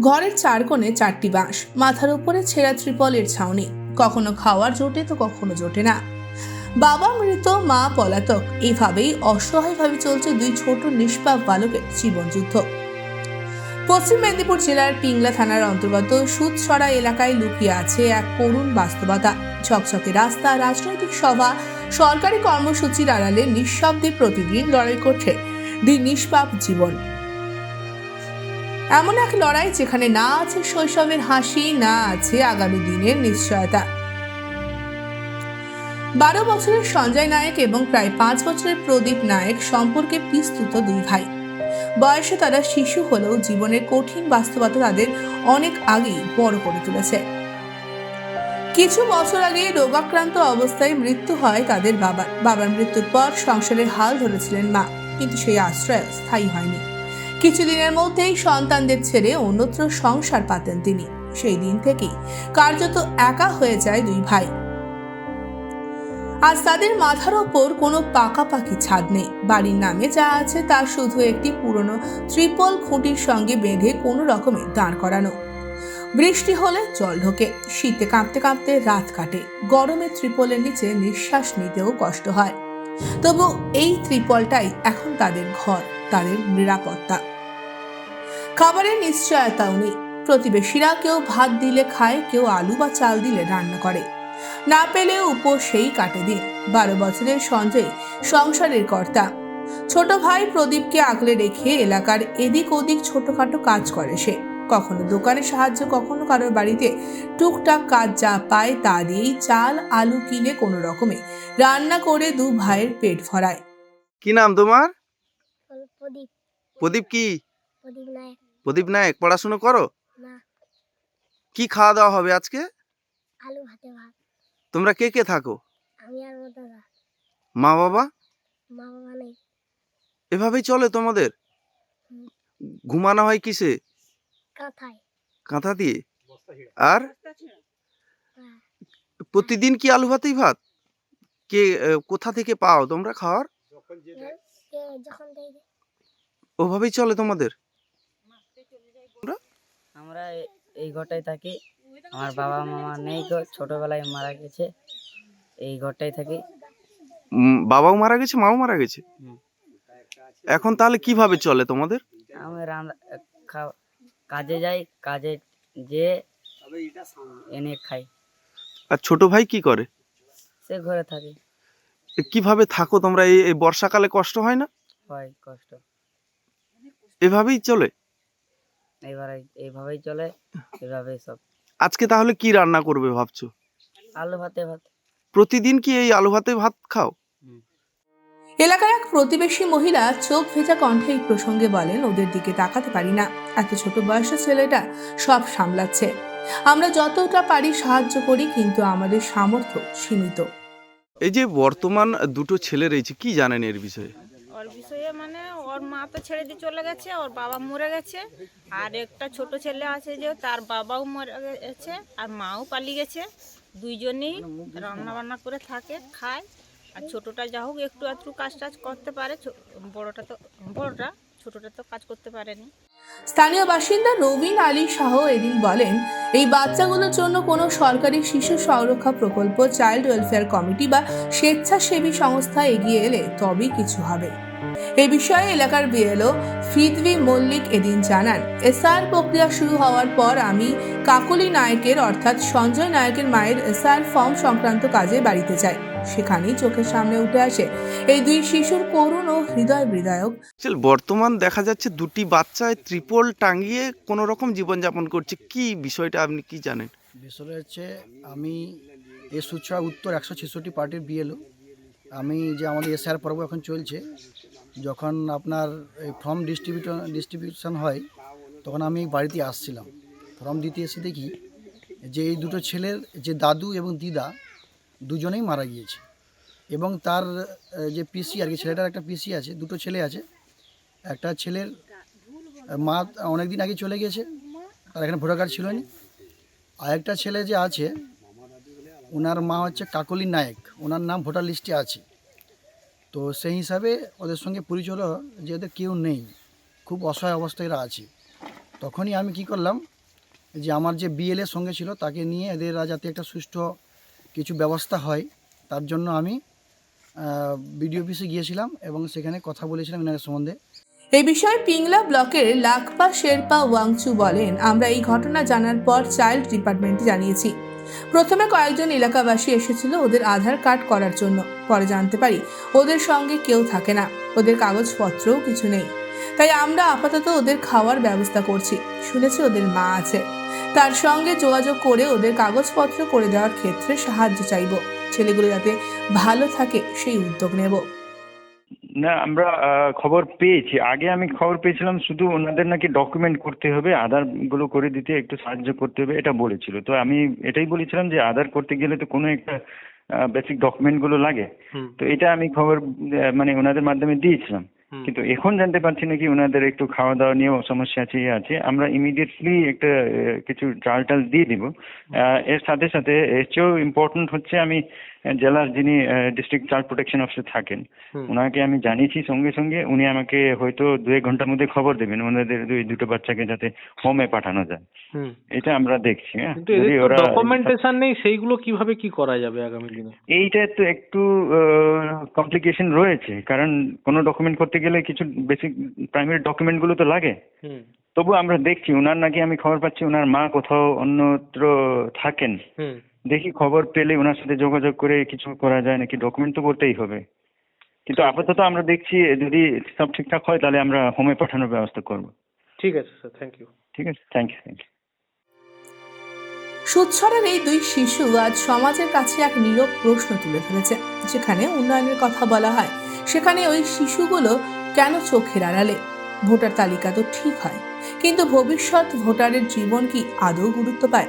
ঘরের চার কোণে চারটি বাঁশ, মাথার উপরে ছেঁড়া ত্রিপলের ছাউনি। কখনো খাওয়ার জোটে তো কখনো জোটে না। বাবা মৃত, মা পলাতক এইভাবেই অসহায়ভাবে চলছে দুই ছোট নিষ্পাপ বালকের জীবনযুদ্ধ পশ্চিম মেদিনীপুর জেলার পিংলা থানার অন্তর্গত সুদসরা এলাকায় লুকিয়ে আছে এক করুণ বাস্তবতা। ঝকঝকে রাস্তা, রাজনৈতিক সভা, সরকারি কর্মসূচির আড়ালে নিঃশব্দে প্রতিদিন লড়াই করছে দুই নিষ্পাপ জীবন। এমন এক লড়াই যেখানে না আছে শৈশবের হাসি, না আছে আগামী দিনের নিশ্চয়তা। বারো বছরের সঞ্জয় নায়ক এবং প্রায় পাঁচ বছরের প্রদীপ নায়ক সম্পর্কে বিস্তৃত দুই ভাই। বয়সে তারা শিশু হলেও জীবনের কঠিন বাস্তবতা তাদের অনেক আগেই বড় করে তুলেছে। কিছু বছর আগে রোগাক্রান্ত অবস্থায় মৃত্যু হয় তাদের বাবার। বাবার মৃত্যুর পর সংসারের হাল ধরেছিলেন মা, কিন্তু সেই আশ্রয় স্থায়ী হয়নি। কিছুদিনের মধ্যেই সন্তানদের ছেড়ে অন্যত্র সংসার পাতেন তিনি। সেই দিন থেকেই কার্যত একা হয়ে যায় দুই ভাই। আজ তাদের মাথার ওপর কোনো পাকাপাকি ছাদ নেই। বাড়ির নামে যা আছে তা শুধু একটি পুরনো ত্রিপল খুঁটির সঙ্গে বেঁধে কোনো রকমে দাঁড় করানো। বৃষ্টি হলে জল ঢোকে, শীতে কাঁপতে কাঁপতে রাত কাটে। গরমে ত্রিপলের নিচে নিঃশ্বাস নিতেও কষ্ট হয়। তবু এই ত্রিপলটাই এখন তাদের ঘর, তাদের নিরাপত্তা। খাবারের নিশ্চয়তাও নেই প্রতিবেশীরা কেউ ভাত দিলে খায় কেউ আলু বা চাল দিলে রান্না করে। না পেলে উপসেই কাটে দিন। বারো বছরের সঞ্জয় সংসারের কর্তা। ছোট ভাই প্রদীপকে আগলে রেখে এলাকার এদিক ওদিক ছোটখাটো কাজ করে সে। কখনো দোকানে সাহায্য কখনো কারোর বাড়িতে টুকটাক কাজ যা পায় তা দিয়েই চাল আলু কিনে কোনো রকমে রান্না করে দু ভাইয়ের পেট ভরায়। কি নাম তোমার? প্রদীপ। প্রদীপ কি? প্রদীপ নায়ক। প্রদীপ নায়ক পড়াশুনো করো? কি খাওয়া দাওয়া হবে আজকে? আলু ভাতে ভাত। তোমরা কে কে থাকো? আমি আর দাদা। মা বাবা? মা বাবা নেই। এভাবেই চলে তোমাদের? ঘুমানো হয় কিসে? কাঁথায়। কাঁথা দিয়ে? আর? হ্যাঁ, প্রতিদিন কি আলু ভাতেই ভাত? কে কোথা থেকে পাও তোমরা খাওয়ার? ওভাবেই চলে তোমাদের? আমরা এই ঘরটায় থাকি। আমার বাবা মামা নেই তো ছোটবেলায় মারা গেছে। এই ঘরটায় থাকি। বাবাও মারা গেছে মাও মারা গেছে। এখন তাহলে কীভাবে চলে তোমাদের? আমি কাজে যাই কাজে যেয়ে এনে খাই। আর ছোট ভাই কি করে? সে ঘরে থাকে। কীভাবে থাকো তোমরা? এই বর্ষাকালে কষ্ট হয় না? হয় কষ্ট। এভাবেই চলে? এইবারে এইভাবেই চলে এইভাবেই সব। আজকে তাহলে কি রান্না করবে ভাবছ? আলু ভাতে ভাত। প্রতিদিন কি এই আলু ভাতে ভাত খাও? এলাকার এক প্রতিবেশী মহিলা চোখ ভেজা কণ্ঠে এই প্রসঙ্গে বলেন ওদের দিকে তাকাতে পারি না। এত ছোট বয়সের ছেলেটা সব সামলাচ্ছে। আমরা যতটা পারি সাহায্য করি কিন্তু আমাদের সামর্থ্য সীমিত। এই যে বর্তমান দুটো ছেলে রয়েছে কি জানেন এর বিষয়ে? বিষয়ে মানে ওর মা তো ছেড়ে দিয়ে চলে গেছে, ওর বাবা মরে গেছে। আর একটা ছোট ছেলে আছে যে, তার বাবাও মরে গেছে, আর মাও পালিয়ে গেছে। দুইজনেই রান্না বান্না করে থাকে, খায়। আর ছোটটা যা হোক, একটু একটু কাজ টাজ করতে পারে। বড়টা তো বড়টা, ছোটটা তো কাজ করতে পারেনি। স্থানীয় বাসিন্দা রবিন আলী শাহ এদিন বলেন, এই বাচ্চাগুলোর জন্য কোনো সরকারি শিশু সংরক্ষা প্রকল্প, চাইল্ড ওয়েলফেয়ার কমিটি বা স্বেচ্ছাসেবী সংস্থা এগিয়ে এলে তবেই কিছু হবে। এ বিষয়ে এলাকার বিএলও ফিদভি মল্লিক এদিন জানান এসআর প্রক্রিয়া শুরু হওয়ার পর আমি কাকলি নায়কের অর্থাৎ সঞ্জয় নায়কের মায়ের এসআর ফর্ম সংক্রান্ত কাজে বাড়িতে যাই। সেখানেই চোখের সামনে উঠে আসে এই দুই শিশুর করুণ ও হৃদয় বিদায়ক। বর্তমান দেখা যাচ্ছে দুটি বাচ্চায় ত্রিপল টাঙিয়ে কোনো রকম জীবনযাপন করছে। কি বিষয়টা আপনি কি জানেন? বিষয়টা হচ্ছে আমি এ সুচ্ছা উত্তর একশো ছেষট্টি পার্টির বিএলও। আমি যে আমাদের এসআর পর্ব এখন চলছে যখন আপনার এই ফর্ম ডিস্ট্রিবিউশন ডিস্ট্রিবিউশন হয়, তখন আমি বাড়িতে আসছিলাম। ফর্ম দিতে এসে দেখি যে এই দুটো ছেলের, যে দাদু এবং দিদা দুজনেই মারা গিয়েছে। এবং তার যে পিসি আর কি ছেলেটার একটা পিসি আছে, দুটো ছেলে আছে। একটা ছেলের মা অনেক দিন আগে চলে গেছে, তার এখানে ভোটার কার্ড ছিল না। আরেকটা ছেলে যে আছে, ওনার মা হচ্ছে কাকলি নায়ক, ওনার নাম ভোটার লিস্টে আছে। তো সেই হিসাবে ওদের সঙ্গে পরিচয় হলো যে ওদের কেউ নেই। খুব অসহায় অবস্থায় এরা আছে। তখনই আমি কি করলাম যে আমার যে বিএলএ সঙ্গে ছিল তাকে নিয়ে এদের যাতে একটা সুষ্ঠু কিছু ব্যবস্থা হয়, তার জন্য আমি বিডিও অফিসে গিয়েছিলাম এবং সেখানে কথা বলেছিলাম এনাদের সম্বন্ধে। এই বিষয়ে পিংলা ব্লকের লাকপা শেরপা ওয়াংচু বলেন, আমরা এই ঘটনা জানার পর চাইল্ড ডিপার্টমেন্টে জানিয়েছি। প্রথমে কয়েকজন এলাকাবাসী এসেছিল ওদের আধার কার্ড করার জন্য। পরে জানতে পারি ওদের সঙ্গে কেউ থাকে না। ওদের কাগজপত্রও কিছু নেই। তাই আমরা আপাতত ওদের খাওয়ার ব্যবস্থা করছি। শুনেছি ওদের মা আছে। তার সঙ্গে যোগাযোগ করে ওদের কাগজপত্র করে দেওয়ার ক্ষেত্রে সাহায্য চাইব। ছেলেগুলো যাতে ভালো থাকে সেই উদ্যোগ নেব। না আমরা খবর পেয়েছি। আগে আমি খবর পেয়েছিলাম শুধু ওনাদের নাকি ডকুমেন্ট করতে হবে আধারগুলো করে দিতে একটু সাহায্য করতে হবে এটা বলেছিল। তো আমি এটাই বলেছিলাম যে আধার করতে গেলে তো কোনো একটা বেসিক ডকুমেন্টগুলো লাগে। তো এটা আমি খবর মানে ওনাদের মাধ্যমে দিয়েছিলাম। কিন্তু এখন জানতে পারছি নাকি ওনাদের একটু খাওয়া দাওয়া নিয়েও সমস্যা আছে ইয়ে আছে। আমরা ইমিডিয়েটলি একটা কিছু চাল টাল দিয়ে দিব। এর সাথে সাথে এর চেয়েও ইম্পর্টেন্ট হচ্ছে আমি জেলার যিনি ডিস্ট্রিক্ট চাইল্ড প্রোটেকশন অফিসার থাকেন ওনাকে আমি জানিয়েছি সঙ্গে সঙ্গে উনি আমাকে হয়তো দু এক ঘণ্টার মধ্যে খবর দেবেন ওনাদের দুই দুটো বাচ্চাকে যাতে হোমে পাঠানো যায়। এটা আমরা দেখছি হ্যাঁ। যদি ওরা ডকুমেন্টেশন নেই সেইগুলো কীভাবে কি করা যাবে আগামী দিনে? এইটা তো একটু কমপ্লিকেশন রয়েছে কারণ কোনো ডকুমেন্ট করতে গেলে কিছু বেসিক প্রাইমারি ডকুমেন্টগুলো তো লাগে। তবু আমরা দেখছি ওনার নাকি আমি খবর পাচ্ছি ওনার মা কোথাও অন্যত্র থাকেন। দেখি খবর পেলে ওনার সাথে যোগাযোগ করে কিছু করা যায় নাকি? ডকুমেন্ট তো করতেই হবে। কিন্তু আপাতত আমরা দেখছি যদি সব ঠিকঠাক হয় তাহলে আমরা হোমে পাঠানোর ব্যবস্থা করব। ঠিক আছে স্যার থ্যাংক ইউ ঠিক আছে? থ্যাংক ইউ থ্যাংক ইউ সুচ্ছরের এই দুই শিশু আজ সমাজের কাছে এক নীরব প্রশ্ন তুলে ধরেছে যেখানে উন্নয়নের কথা বলা হয়। সেখানে ওই শিশুগুলো কেন চোখের আড়ালে? ভোটার তালিকা তো ঠিক হয় কিন্তু ভবিষ্যৎ ভোটারের জীবন কি আদৌ গুরুত্ব পায়?